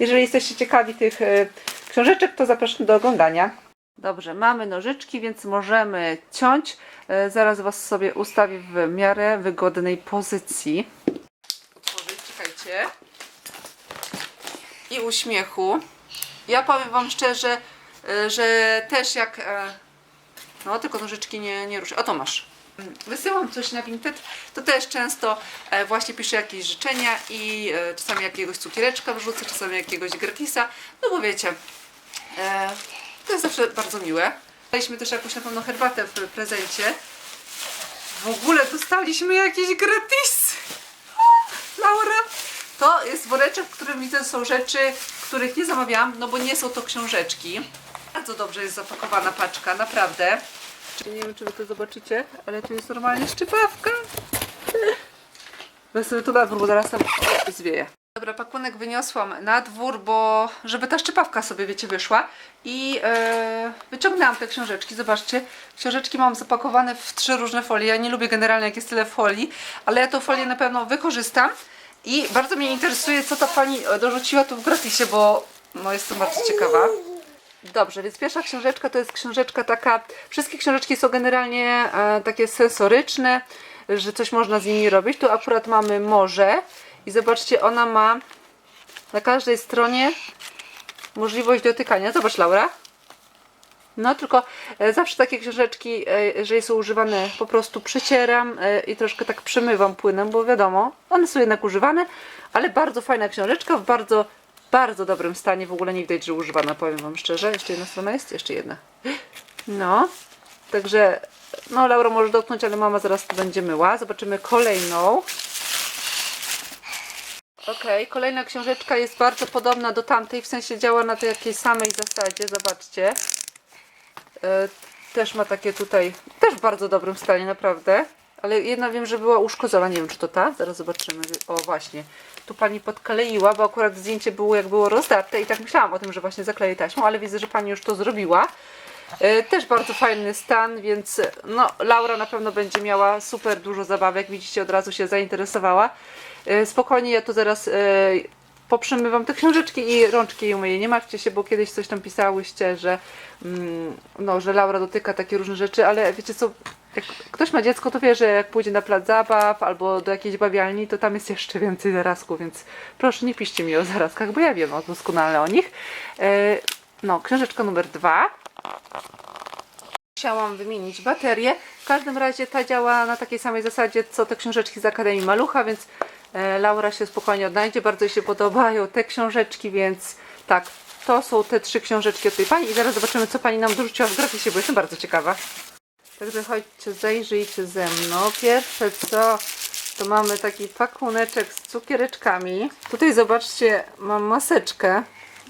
Jeżeli jesteście ciekawi tych e, książeczek, to zapraszam do oglądania. Dobrze, mamy nożyczki, więc możemy ciąć. E, Zaraz Was sobie ustawię w miarę wygodnej pozycji. Otworzyć, czekajcie. I uśmiechu. Ja powiem Wam szczerze, e, że też jak... No, tylko nożyczki nie, nie ruszę. O, to masz. Wysyłam coś na Vinted, to też często e, właśnie piszę jakieś życzenia i e, czasami jakiegoś cukiereczka wrzucę, czasami jakiegoś gratisa, no bo wiecie, e, to jest zawsze bardzo miłe. Daliśmy też jakąś na pewno herbatę w prezencie. W ogóle dostaliśmy jakieś gratisy. Laura, to jest woreczek, w którym widzę są rzeczy, których nie zamawiałam, no bo nie są to książeczki. Bardzo dobrze jest zapakowana paczka, naprawdę. Nie wiem, czy wy to zobaczycie, ale tu jest normalnie szczypawka. Sobie to na dwór, bo zaraz tam zwieje. Dobra, pakunek wyniosłam na dwór, bo żeby ta szczypawka sobie, wiecie, wyszła. I e, wyciągnęłam te książeczki. Zobaczcie, książeczki mam zapakowane w trzy różne folie. Ja nie lubię generalnie, jak jest tyle folii, ale ja tą folię na pewno wykorzystam. I bardzo mnie interesuje, co ta pani dorzuciła tu w gratisie, bo no, jestem bardzo ciekawa. Dobrze, więc pierwsza książeczka to jest książeczka taka. Wszystkie książeczki są generalnie e, takie sensoryczne, że coś można z nimi robić. Tu akurat mamy morze i zobaczcie, ona ma na każdej stronie możliwość dotykania. Zobacz, Laura. No, tylko e, zawsze takie książeczki, e, jeżeli są używane, po prostu przecieram e, i troszkę tak przemywam płynem, bo wiadomo, one są jednak używane, ale bardzo fajna książeczka w bardzo, bardzo dobrym stanie. W ogóle nie widać, że używana, powiem Wam szczerze. Jeszcze jedna strona jest? Jeszcze jedna. No, także, no, Laura może dotknąć, ale mama zaraz to będzie myła. Zobaczymy kolejną. Okej, kolejna książeczka jest bardzo podobna do tamtej, w sensie działa na tej samej zasadzie, zobaczcie. E, też ma takie tutaj, też w bardzo dobrym stanie, naprawdę. Ale jedna wiem, że była uszkodzona, nie wiem czy to ta, zaraz zobaczymy. O właśnie, tu pani podkleiła, bo akurat zdjęcie było jak było rozdarte i tak myślałam o tym, że właśnie zakleję taśmą, ale widzę, że pani już to zrobiła. E, Też bardzo fajny stan, więc no, Laura na pewno będzie miała super dużo zabawek. Widzicie, od razu się zainteresowała. E, Spokojnie, ja tu zaraz e, poprzemywam te książeczki i rączki jej umyję. Nie martwcie się, bo kiedyś coś tam pisałyście, że, mm, no, że Laura dotyka takie różne rzeczy, ale wiecie co, jak ktoś ma dziecko, to wie, że jak pójdzie na plac zabaw albo do jakiejś bawialni, to tam jest jeszcze więcej zarazków, więc proszę nie piszcie mi o zarazkach, bo ja wiem o- doskonale o nich. E, No, książeczka numer dwa. Musiałam wymienić baterię. W każdym razie ta działa na takiej samej zasadzie, co te książeczki z Akademii Malucha, więc e, Laura się spokojnie odnajdzie. Bardzo jej się podobają te książeczki, więc tak, to są te trzy książeczki od tej pani i zaraz zobaczymy, co pani nam dorzuciła w gratisie, bo jestem bardzo ciekawa. Także chodźcie, zajrzyjcie ze mną. Pierwsze co, to mamy taki pakuneczek z cukiereczkami. Tutaj zobaczcie, mam maseczkę.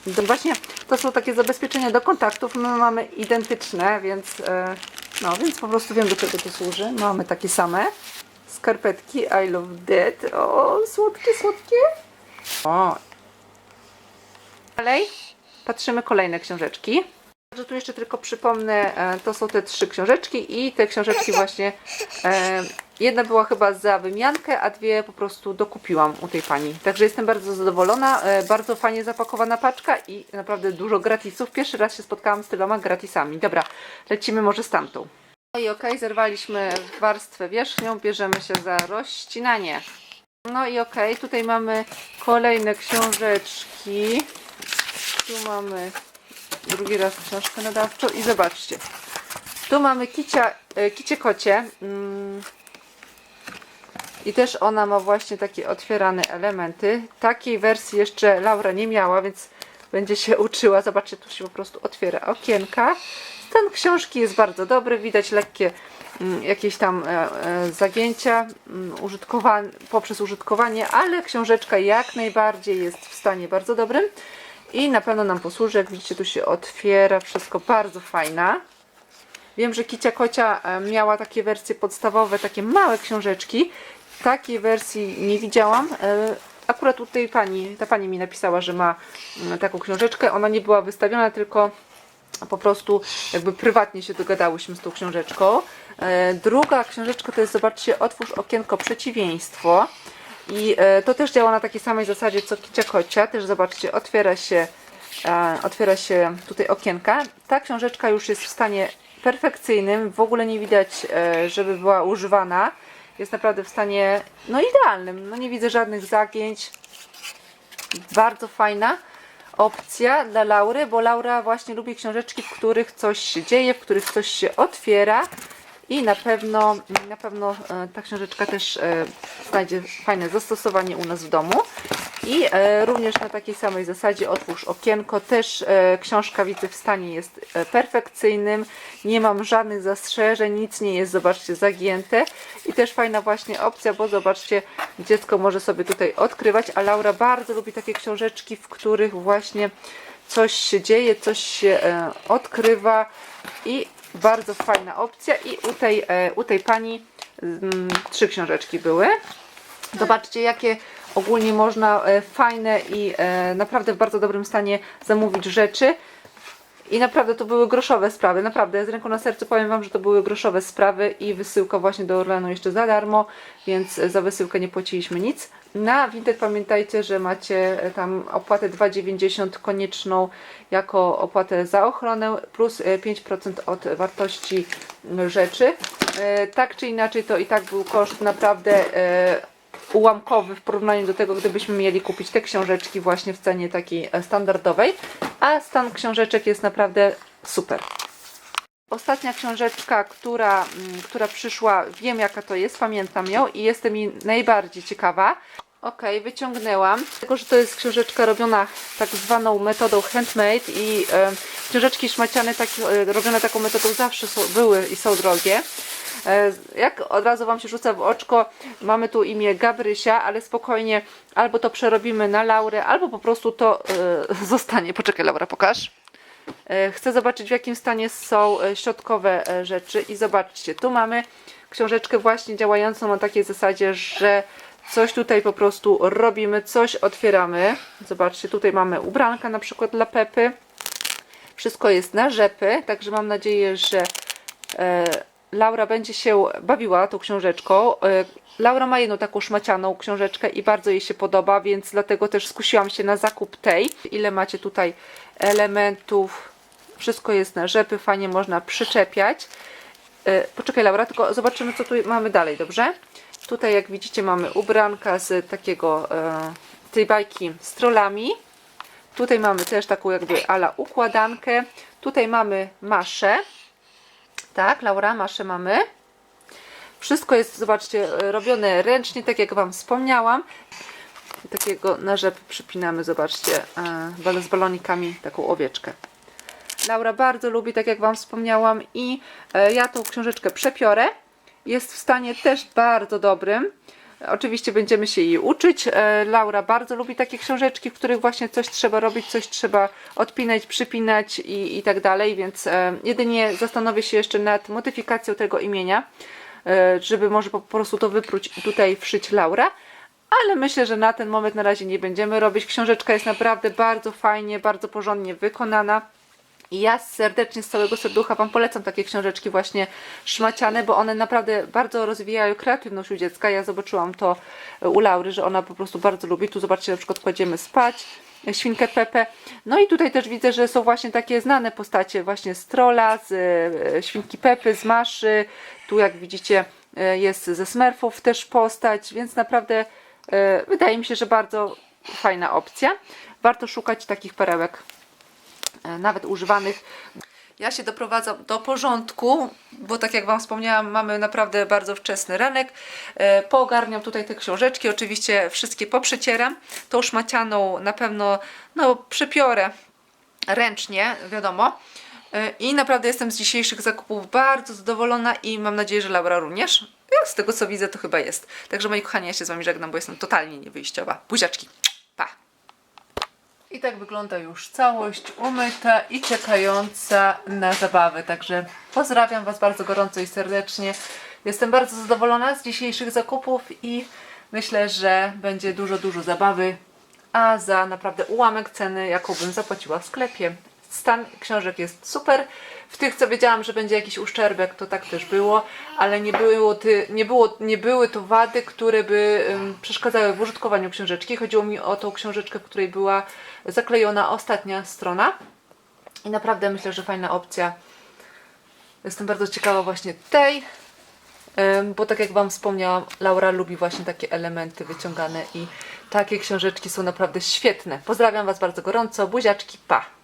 Właśnie to są takie zabezpieczenia do kontaktów. My mamy identyczne, więc, e, no, więc po prostu wiem do czego to służy. Mamy takie same. Skarpetki I love that. O, słodkie, słodkie. O. Dalej patrzymy kolejne książeczki. Także tu jeszcze tylko przypomnę, e, to są te trzy książeczki i te książeczki właśnie, e, jedna była chyba za wymiankę, a dwie po prostu dokupiłam u tej pani. Także jestem bardzo zadowolona, e, bardzo fajnie zapakowana paczka i naprawdę dużo gratisów. Pierwszy raz się spotkałam z tyloma gratisami. Dobra, lecimy może z. No i okej, zerwaliśmy warstwę wierzchnią, bierzemy się za rozścinanie. No i okej, tutaj mamy kolejne książeczki. Tu mamy drugi raz książkę nadawczą i zobaczcie. Tu mamy kicia, e, kicie kocie. Mm. I też ona ma właśnie takie otwierane elementy. Takiej wersji jeszcze Laura nie miała, więc będzie się uczyła. Zobaczcie, tu się po prostu otwiera okienka. Stan książki jest bardzo dobry. Widać lekkie mm, jakieś tam e, e, zagięcia mm, użytkowa- poprzez użytkowanie, ale książeczka jak najbardziej jest w stanie bardzo dobrym. I na pewno nam posłuży. Jak widzicie, tu się otwiera. Wszystko bardzo fajna. Wiem, że Kicia Kocia e, miała takie wersje podstawowe, takie małe książeczki. Takiej wersji nie widziałam. E, Akurat tutaj pani, ta pani mi napisała, że ma mm, taką książeczkę. Ona nie była wystawiona, tylko po prostu jakby prywatnie się dogadałyśmy z tą książeczką. E, Druga książeczka to jest, zobaczcie, Otwórz okienko przeciwieństwo. I e, to też działa na takiej samej zasadzie co kicia kocia. Też zobaczcie, otwiera się, e, otwiera się tutaj okienka. Ta książeczka już jest w stanie perfekcyjnym. W ogóle nie widać, e, żeby była używana. Jest naprawdę w stanie no idealnym. No nie widzę żadnych zagięć. Bardzo fajna opcja dla Laury, bo Laura właśnie lubi książeczki, w których coś się dzieje, w których coś się otwiera i na pewno, na pewno e, ta książeczka też e, znajdzie fajne zastosowanie u nas w domu. I e, również na takiej samej zasadzie otwórz okienko. Też książka widzę w stanie jest perfekcyjnym. Nie mam żadnych zastrzeżeń, nic nie jest, zobaczcie, zagięte. I też fajna właśnie opcja, bo zobaczcie, dziecko może sobie tutaj odkrywać, a Laura bardzo lubi takie książeczki, w których właśnie coś się dzieje, coś się odkrywa i bardzo fajna opcja i u tej, e, u tej pani mm, trzy książeczki były. Zobaczcie, jakie ogólnie można e, fajne i e, naprawdę w bardzo dobrym stanie zamówić rzeczy. I naprawdę to były groszowe sprawy, naprawdę z ręką na sercu powiem Wam, że to były groszowe sprawy i wysyłka właśnie do Orlenu jeszcze za darmo, więc za wysyłkę nie płaciliśmy nic. Na Vinted pamiętajcie, że macie tam opłatę 2,90 konieczną jako opłatę za ochronę plus e, 5% od wartości rzeczy. E, Tak czy inaczej to i tak był koszt naprawdę e, ułamkowy w porównaniu do tego, gdybyśmy mieli kupić te książeczki właśnie w cenie takiej e, standardowej, a stan książeczek jest naprawdę super. Ostatnia książeczka, która, mm, która przyszła, wiem jaka to jest, pamiętam ją i jestem jej najbardziej ciekawa. Ok, wyciągnęłam, tylko że to jest książeczka robiona tak zwaną metodą handmade i e, książeczki szmaciane tak, e, robione taką metodą zawsze są, były i są drogie. E, Jak od razu Wam się rzuca w oczko, mamy tu imię Gabrysia, ale spokojnie albo to przerobimy na Laurę, albo po prostu to e, zostanie. Poczekaj Laura, pokaż. E, Chcę zobaczyć w jakim stanie są e, środkowe e, rzeczy i zobaczcie, tu mamy książeczkę właśnie działającą na takiej zasadzie, że coś tutaj po prostu robimy, coś otwieramy. Zobaczcie, tutaj mamy ubranka na przykład dla Pepy. Wszystko jest na rzepy, także mam nadzieję, że Laura będzie się bawiła tą książeczką. E, Laura ma jedną taką szmacianą książeczkę i bardzo jej się podoba, więc dlatego też skusiłam się na zakup tej. Ile macie tutaj elementów? Wszystko jest na rzepy, fajnie można przyczepiać. E, Poczekaj Laura, tylko zobaczymy co tu mamy dalej, dobrze? Tutaj jak widzicie mamy ubranka z takiego e, tej bajki z trollami. Tutaj mamy też taką jakby ala układankę. Tutaj mamy maszę. Tak, Laura, maszę mamy. Wszystko jest, zobaczcie, robione ręcznie, tak jak Wam wspomniałam. Takiego na rzep przypinamy, zobaczcie, e, z balonikami taką owieczkę. Laura bardzo lubi, tak jak Wam wspomniałam, i e, ja tą książeczkę przepiorę. Jest w stanie też bardzo dobrym. Oczywiście będziemy się jej uczyć. E, Laura bardzo lubi takie książeczki, w których właśnie coś trzeba robić, coś trzeba odpinać, przypinać i, i tak dalej, więc e, jedynie zastanowię się jeszcze nad modyfikacją tego imienia, e, żeby może po prostu to wypróć i tutaj wszyć Laura. Ale myślę, że na ten moment na razie nie będziemy robić. Książeczka jest naprawdę bardzo fajnie, bardzo porządnie wykonana. I ja serdecznie, z całego serducha Wam polecam takie książeczki właśnie szmaciane, bo one naprawdę bardzo rozwijają kreatywność u dziecka. Ja zobaczyłam to u Laury, że ona po prostu bardzo lubi. Tu zobaczcie, na przykład kładziemy spać, świnkę Pepę. No i tutaj też widzę, że są właśnie takie znane postacie właśnie z Trolla, z e, świnki Pepy, z Maszy. Tu jak widzicie e, jest ze Smurfów też postać, więc naprawdę e, wydaje mi się, że bardzo fajna opcja. Warto szukać takich perełek nawet używanych. Ja się doprowadzam do porządku, bo tak jak Wam wspomniałam, mamy naprawdę bardzo wczesny ranek. E, Poogarniam tutaj te książeczki, oczywiście wszystkie poprzecieram. Tą szmacianą na pewno no, przepiorę ręcznie, wiadomo. E, I naprawdę jestem z dzisiejszych zakupów bardzo zadowolona i mam nadzieję, że Laura również. Ja z tego co widzę, to chyba jest. Także moi kochani, ja się z Wami żegnam, bo jestem totalnie niewyjściowa. Buziaczki. I tak wygląda już całość umyta i czekająca na zabawę. Także pozdrawiam Was bardzo gorąco i serdecznie. Jestem bardzo zadowolona z dzisiejszych zakupów i myślę, że będzie dużo, dużo zabawy. A za naprawdę ułamek ceny, jaką bym zapłaciła w sklepie, stan książek jest super. W tych, co wiedziałam, że będzie jakiś uszczerbek, to tak też było, ale nie, było ty, nie, było, nie były to wady, które by ym, przeszkadzały w użytkowaniu książeczki. Chodziło mi o tą książeczkę, w której była zaklejona ostatnia strona. I naprawdę myślę, że fajna opcja. Jestem bardzo ciekawa właśnie tej, bo tak jak Wam wspomniałam, Laura lubi właśnie takie elementy wyciągane i takie książeczki są naprawdę świetne. Pozdrawiam Was bardzo gorąco, buziaczki, pa!